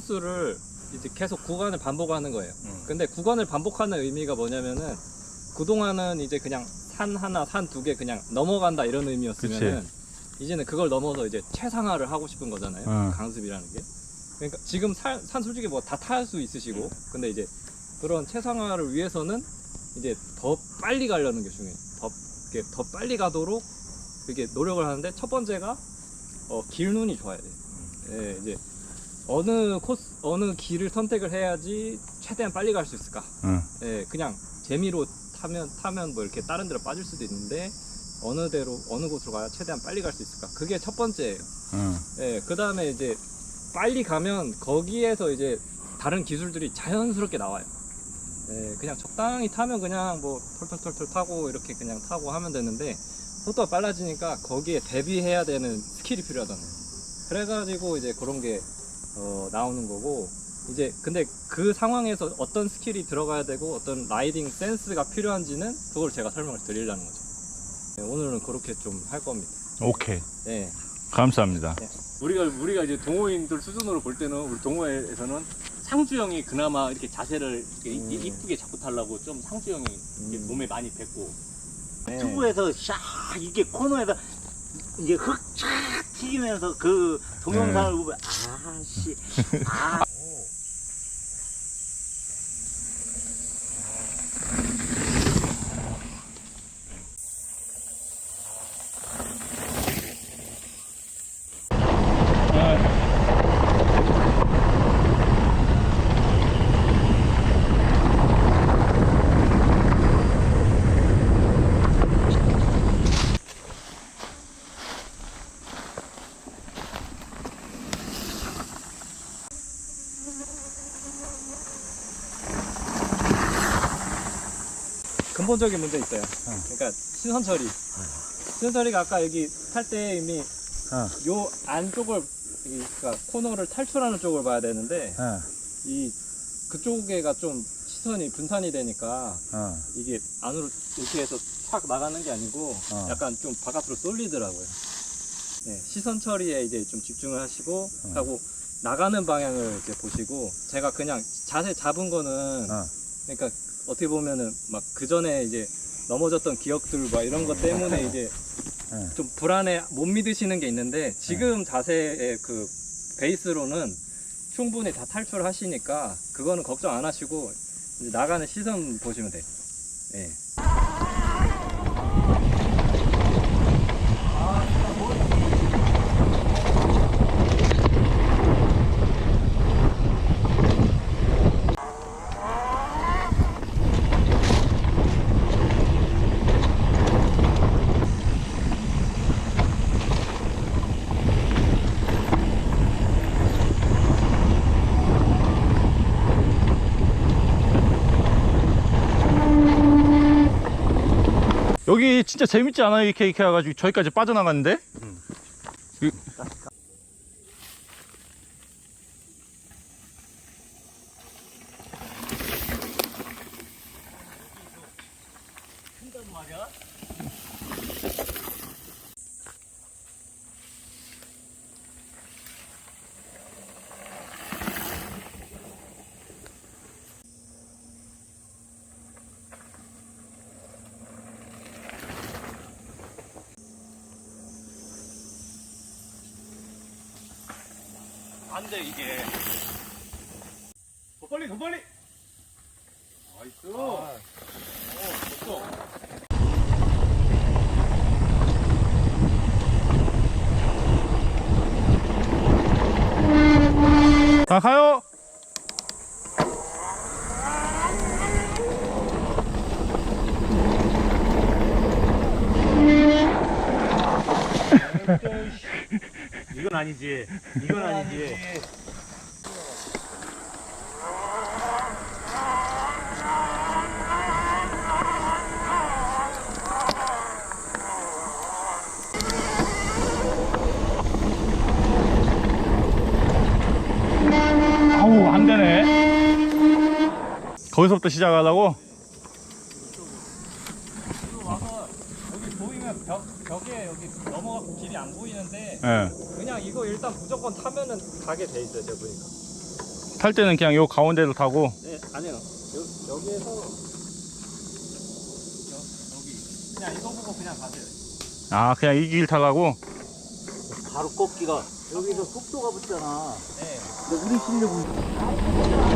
코스를 이제 계속 구간을 반복하는 거예요. 음. 근데 구간을 반복하는 의미가 뭐냐면은 그동안은 이제 그냥 산 하나, 산 두 개 그냥 넘어간다 이런 의미였으면은 이제는 그걸 넘어서 이제 최상화를 하고 싶은 거잖아요. 어. 강습이라는 게. 그러니까 지금 산, 산 솔직히 뭐 다 탈 수 있으시고 근데 이제 그런 최상화를 위해서는 이제 더 빨리 가려는 게 중요해요. 더, 더 빨리 가도록 이렇게 노력을 하는데 첫 번째가 어, 길 눈이 좋아야 돼요. 예, 이제 어느 코스, 어느 길을 선택을 해야지 최대한 빨리 갈 수 있을까? 응. 예, 그냥 재미로 타면 타면 뭐 이렇게 다른 데로 빠질 수도 있는데 어느 데로 어느 곳으로 가야 최대한 빨리 갈 수 있을까? 그게 첫 번째예요. 응. 예, 그 다음에 이제 빨리 가면 거기에서 이제 다른 기술들이 자연스럽게 나와요. 예, 그냥 적당히 타면 그냥 뭐 털털털털 타고 이렇게 그냥 타고 하면 되는데 속도가 빨라지니까 거기에 대비해야 되는 스킬이 필요하잖아요. 그래가지고 이제 그런 게 어, 나오는 거고 이제 근데 그 상황에서 어떤 스킬이 들어가야 되고 어떤 라이딩 센스가 필요한지는 그걸 제가 설명을 드리려는 거죠. 예, 오늘은 그렇게 좀 할 겁니다. 오케이. 예. 감사합니다. 우리가 우리가 이제 동호인들 수준으로 볼 때는 우리 동호회에서는 상주 형이 그나마 이렇게 자세를 이렇게 음. 이- 이쁘게 잡고 타려고 좀 상주 형이 이렇게 음. 몸에 많이 뱉고 네. 투브에서 샥 이게 코너에서 이제 흙쫙 튀기면서 그 동영상을 네. 보면 아씨 아 근본적인 문제 있어요. 그러니까 시선 처리. 시선 처리가 아까 여기 탈 때 이미 어. 요 안쪽을 이 그러니까 코너를 탈출하는 쪽을 봐야 되는데 어. 이 그쪽에가 좀 시선이 분산이 되니까 어. 이게 안으로 이렇게 해서 확 나가는 게 아니고 어. 약간 좀 바깥으로 쏠리더라고요. 네, 시선 처리에 이제 좀 집중을 하시고 어. 하고 나가는 방향을 이제 보시고 제가 그냥 자세 잡은 거는 어. 그러니까 어떻게 보면은 막 그 전에 이제 넘어졌던 기억들 막 이런 것 때문에 이제 네. 좀 불안해 못 믿으시는 게 있는데 지금 자세의 그 베이스로는 충분히 다 탈출하시니까 그거는 걱정 안 하시고 이제 나가는 시선 보시면 돼요. 예. 여기 진짜 재밌지 않아요? 이렇게 이렇게 해가지고 저기까지 빠져나갔는데? 이- 안 돼 이게. 더 빨리 더 빨리! 나이스! 어 좋어 자, 가요! 이건 아니지 이건 아니지 아우, 안 되네. 거기서부터 시작하려고? 와서 여기 보이면 벽 벽에 여기 넘어가고 길이 안 보이는데 예. 그냥 이거 일단 무조건 타면은 가게 돼 있어요, 제가 보니까. 탈 때는 그냥 요 가운데로 타고 네, 아니요. 여, 여기에서 여, 여기 그냥 이거 보고 그냥 가세요. 아 그냥 이 길 타가고 바로 꺾기가 여기서 속도가 붙잖아. 네. 근데 우리 실력은